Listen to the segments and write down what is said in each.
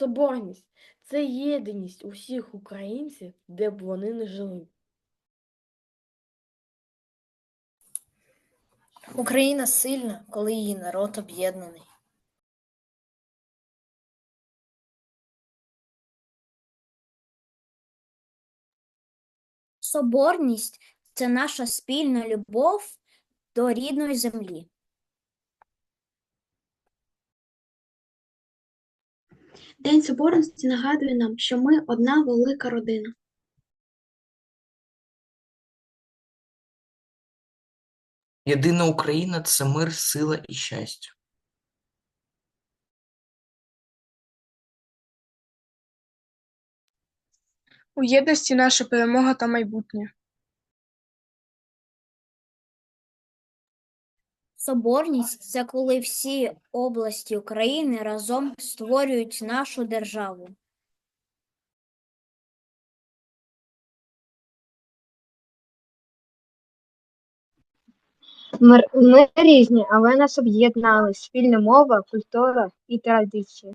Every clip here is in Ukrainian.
Соборність це єдиність усіх українців, де б вони не жили. Україна сильна, коли її народ об'єднаний. Соборність це наша спільна любов до рідної землі. День Соборності нагадує нам, що ми одна велика родина. Єдина Україна це мир, сила і щастя. У єдності наша перемога та майбутнє. Соборність це коли всі області України разом створюють нашу державу. Ми, ми різні, але нас об'єднали спільна мова, культура і традиції.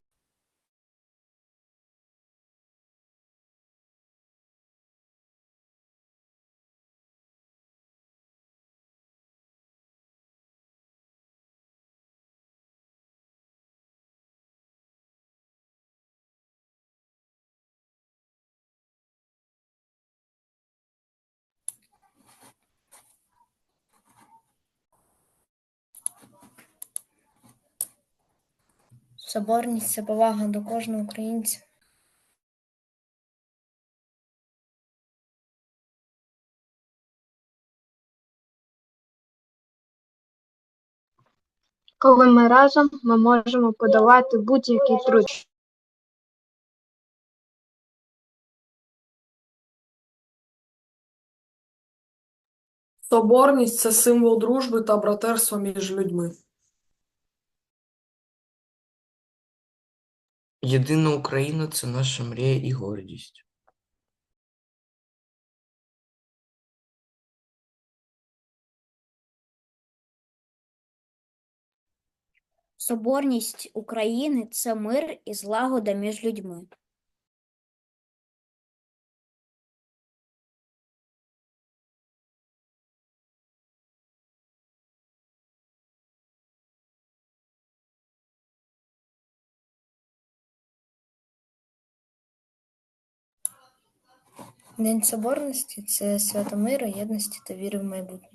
Соборність це повага до кожного українця. Коли ми разом, ми можемо подолати будь-який труд. Соборність це символ дружби та братерства між людьми. Єдина Україна це наша мрія і гордість. Соборність України це мир і злагода між людьми. День Соборності це свято миру, єдності та віри в майбутнє.